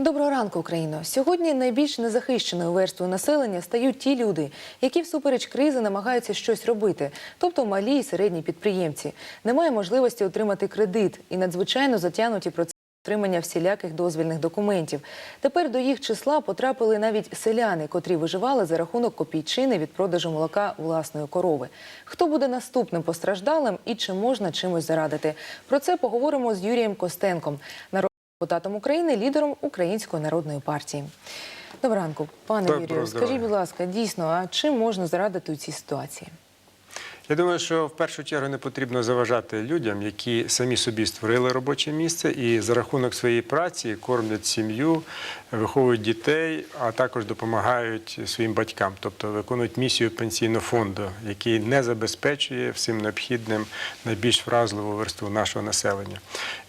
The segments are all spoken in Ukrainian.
Доброго ранку, Україно. Сьогодні найбільш незахищеною верствою населення стають ті люди, які всупереч кризи намагаються щось робити, тобто малі і середні підприємці. Немає можливості отримати кредит і надзвичайно затягнуті процеси отримання всіляких дозвільних документів. Тепер до їх числа потрапили навіть селяни, котрі виживали за рахунок копійчини від продажу молока власної корови. Хто буде наступним постраждалим і чи можна чимось зарадити? Про це поговоримо з Юрієм Костенком, депутатом України, лідером Української народної партії. Доброго ранку, пане Юрію. Скажіть, будь ласка, дійсно, а чим можна зарадити у цій ситуації? Я думаю, що в першу чергу не потрібно заважати людям, які самі собі створили робоче місце і за рахунок своєї праці кормлять сім'ю, виховують дітей, а також допомагають своїм батькам, тобто виконують місію пенсійного фонду, який не забезпечує всім необхідним найбільш вразливу верству нашого населення.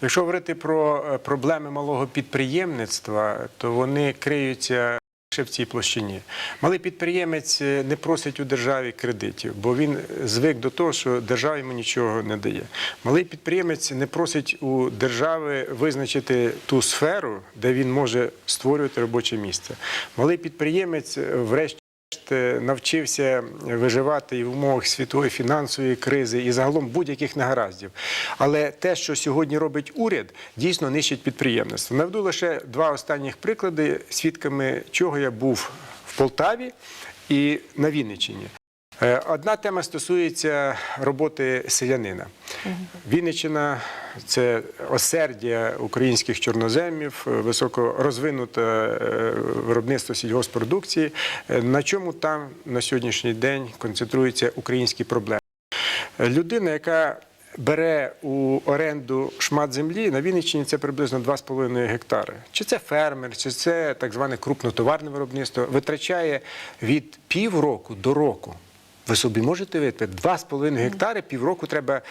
Якщо говорити про е, проблеми малого підприємництва, то вони криються. В цій площині малий підприємець е, не просить у державі кредитів, бо він звик до того, що держава йому нічого не дає. Малий підприємець не просить у держави визначити ту сферу, де він може створювати робоче місце. Малий підприємець, е, врешті. Навчився виживати і в умовах світової фінансової кризи і загалом будь-яких негараздів. Але те, що сьогодні робить уряд, дійсно нищить підприємництво. Наведу лише два останніх приклади, свідками чого я був в Полтаві і на Вінниччині. Е, Одна тема стосується роботи селянина. Вінниччина це осердя українських чорноземів, е, високо розвинуте е, виробництво сільгоспродукції. На чому там на сьогоднішній день концентруються українські проблеми? Людина, яка бере у оренду шмат землі, на Вінниччині це приблизно 2,5 гектари. Чи це фермер, чи це так зване крупнотоварне виробництво, витрачає від півроку до року. Ви собі можете виявити, 2,5 гектари півроку треба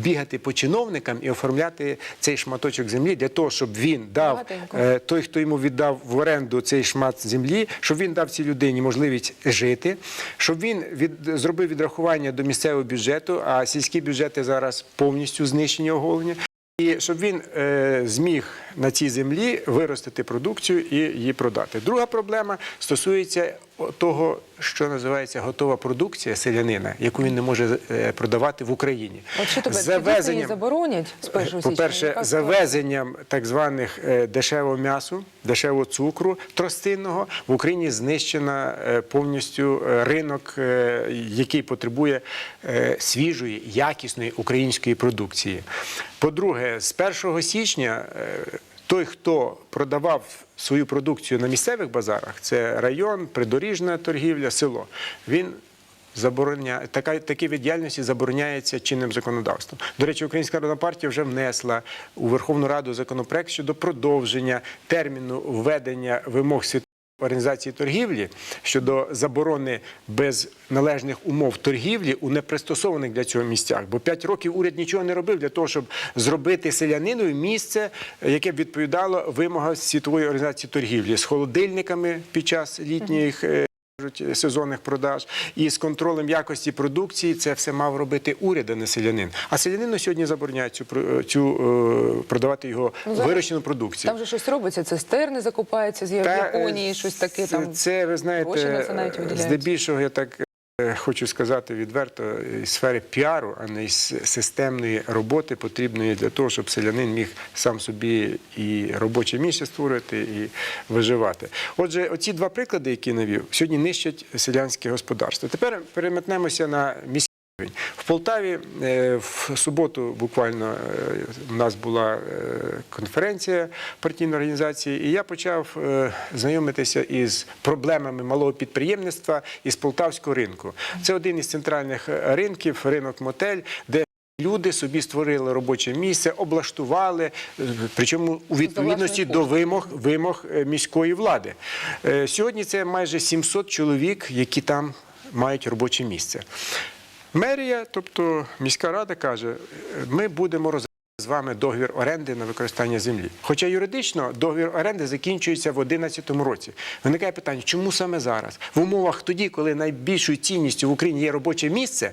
бігати по чиновникам і оформляти цей шматочок землі для того, щоб він дав е, той, хто йому віддав в оренду цей шмат землі, щоб він дав цій людині можливість жити, щоб він від, зробив відрахування до місцевого бюджету, а сільські бюджети зараз повністю знищені оголені. І щоб він е, зміг на цій землі виростити продукцію і її продати. Друга проблема стосується того, що називається готова продукція селянина, яку він не може е, продавати в Україні. От що Завезенням- Завезенням... заборонять з 1 по-перше, завезенням так званих е, дешевого м'ясу, дешевого цукру тростинного в Україні знищена е, повністю ринок, який потребує свіжої, якісної української продукції. По-друге, з 1 січня той, хто продавав свою продукцію на місцевих базарах, це район, придоріжна торгівля, село. Він забороняє така такі від діяльності забороняється чинним законодавством. До речі, Українська народна партія вже внесла у Верховну Раду законопроект щодо продовження терміну введення вимог світової Організації торгівлі щодо заборони без належних умов торгівлі у непристосованих для цього місцях. Бо 5 років уряд нічого не робив для того, щоб зробити селяниною місце, яке б відповідало вимогам світової організації торгівлі з холодильниками під час літніх. Е, сезонних продаж і з контролем якості продукції це все мав робити уряд, а не селянин. А селянину сьогодні забороняють цю, про- цю е, продавати його Ну, вирощену продукцію. Там же щось робиться, Це стерни закупаються з Японії, е, щось таке там. Це ви знаєте, здебільшого я так. Е, Хочу сказати відверто, із сфери піару, а не із системної роботи, потрібної для того, щоб селянин міг сам собі і робоче місце створити, і виживати. Отже, оці два приклади, які навів, сьогодні нищать селянське господарство. Тепер переметнемося на рівень. В Полтаві е, в суботу буквально е, у нас була е, конференція партійної організації, і я почав знайомитися із проблемами малого підприємництва із полтавського ринку. Це один із центральних ринків, ринок мотель, де Люди собі створили робоче місце, облаштували, причому у відповідності до вимог, вимог міської влади. Сьогодні це майже 700 чоловік, які там мають робоче місце. Мерія, тобто міська рада, каже, ми будемо роз з вами договір оренди на використання землі. Хоча юридично договір оренди закінчується в 2011 році. Виникає питання, чому саме зараз? В умовах тоді, коли найбільшою цінністю в Україні є робоче місце,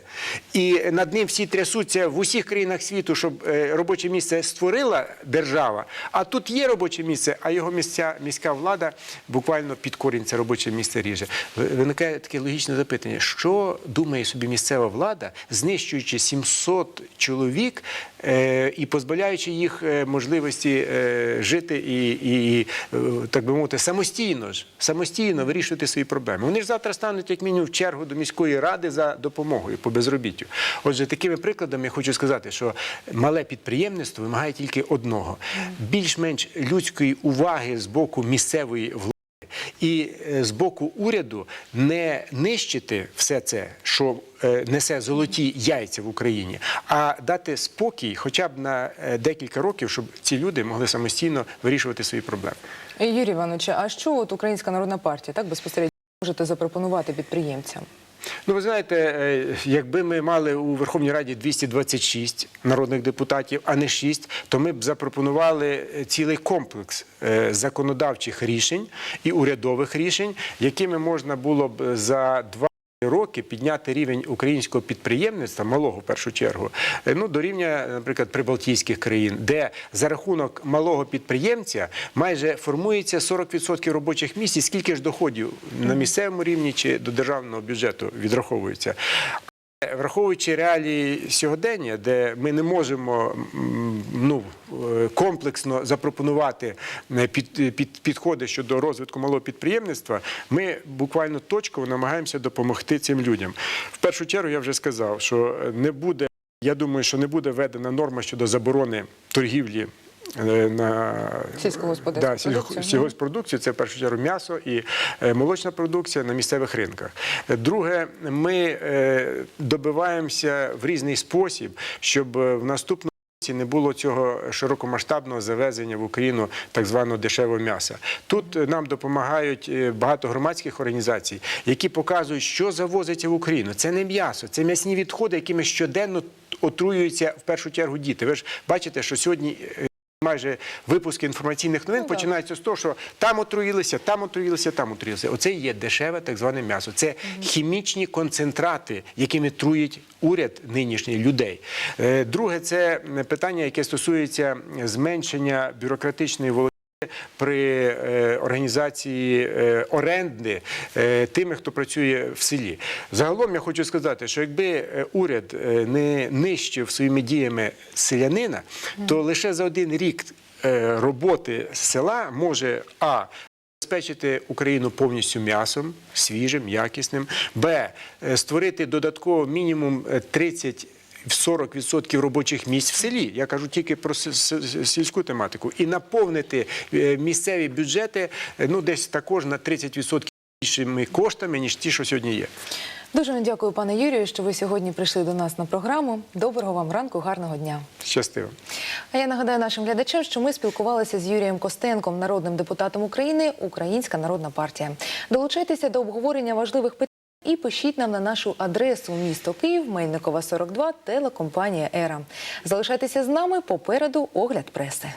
і над ним всі трясуться в усіх країнах світу, щоб е, робоче місце створила держава. А тут є робоче місце, а його місця, міська влада буквально під корінь це робоче місце ріже. Виникає таке логічне запитання: що думає собі місцева влада, знищуючи 700 чоловік е, і позбавляючи їх е, можливості е, жити і, і, е, так би мовити, самостійно ж самостійно вирішувати свої проблеми. Вони ж завтра стануть як мінімум в чергу до міської ради за допомогою по безробіттю. Отже, такими прикладами я хочу сказати, що мале підприємництво вимагає тільки одного: більш-менш людської уваги з боку місцевої влади. І е, з боку уряду не нищити все це, що е, несе золоті яйця в Україні, а дати спокій хоча б на е, декілька років, щоб ці люди могли самостійно вирішувати свої проблеми. Юрій Іванович, а що от Українська народна партія так безпосередньо можете запропонувати підприємцям? Ну, ви знаєте, е, якби ми мали у Верховній Раді 226 народних депутатів, а не 6, то ми б запропонували е, цілий комплекс е, законодавчих рішень і урядових рішень, якими можна було б за два роки підняти рівень українського підприємництва, малого в першу чергу, е, ну до рівня, наприклад, прибалтійських країн, де за рахунок малого підприємця майже формується 40% робочих місць, і скільки ж доходів на місцевому рівні чи до державного бюджету відраховується. Враховуючи реалії сьогодення, де ми не можемо ну, е, комплексно запропонувати е, під, під, підходи щодо розвитку малого підприємництва, ми буквально точково намагаємося допомогти цим людям. В першу чергу я вже сказав, що не буде, я думаю, що не буде введена норма щодо заборони торгівлі. Е, На да, сільго- продукцію. сільгоспродукцію, це в першу чергу м'ясо і е, молочна продукція на місцевих ринках. Е, Друге, ми добиваємося в різний спосіб, щоб в наступному не було цього широкомасштабного завезення в Україну так званого дешевого м'яса. Тут нам допомагають багато громадських організацій, які показують, що завозиться в Україну. Це не м'ясо, це м'ясні відходи, якими щоденно отруюються в першу чергу діти. Ви ж бачите, що сьогодні. Майже випуски інформаційних новин Ну, починаються з того, що там отруїлися, там отруїлися, там отруїлися. Оце є дешеве так зване м'ясо. Це хімічні концентрати, якими труїть уряд нинішній людей. Е, Друге, це питання, яке стосується зменшення бюрократичної володіння при е, організації е, оренди е, тими, хто працює в селі. Загалом я хочу сказати, що якби уряд не нищив своїми діями селянина, то лише за один рік роботи села може а Забезпечити Україну повністю м'ясом, свіжим, якісним. Б. Створити додатково мінімум е, 30 40% робочих місць в селі. Я кажу тільки про сільську тематику. І наповнити е, місцеві бюджети е, ну, десь також на 30% більшими коштами, ніж ті, що сьогодні є. Дуже вам дякую, пане Юрію, що ви сьогодні прийшли до нас на програму. Доброго вам ранку, гарного дня. Щастиво. А я нагадаю нашим глядачам, що ми спілкувалися з Юрієм Костенком, народним депутатом України, Українська народна партія. Долучайтеся до обговорення важливих питань і пишіть нам на нашу адресу місто Київ, Мельникова 42, телекомпанія Ера. Залишайтеся з нами попереду огляд преси.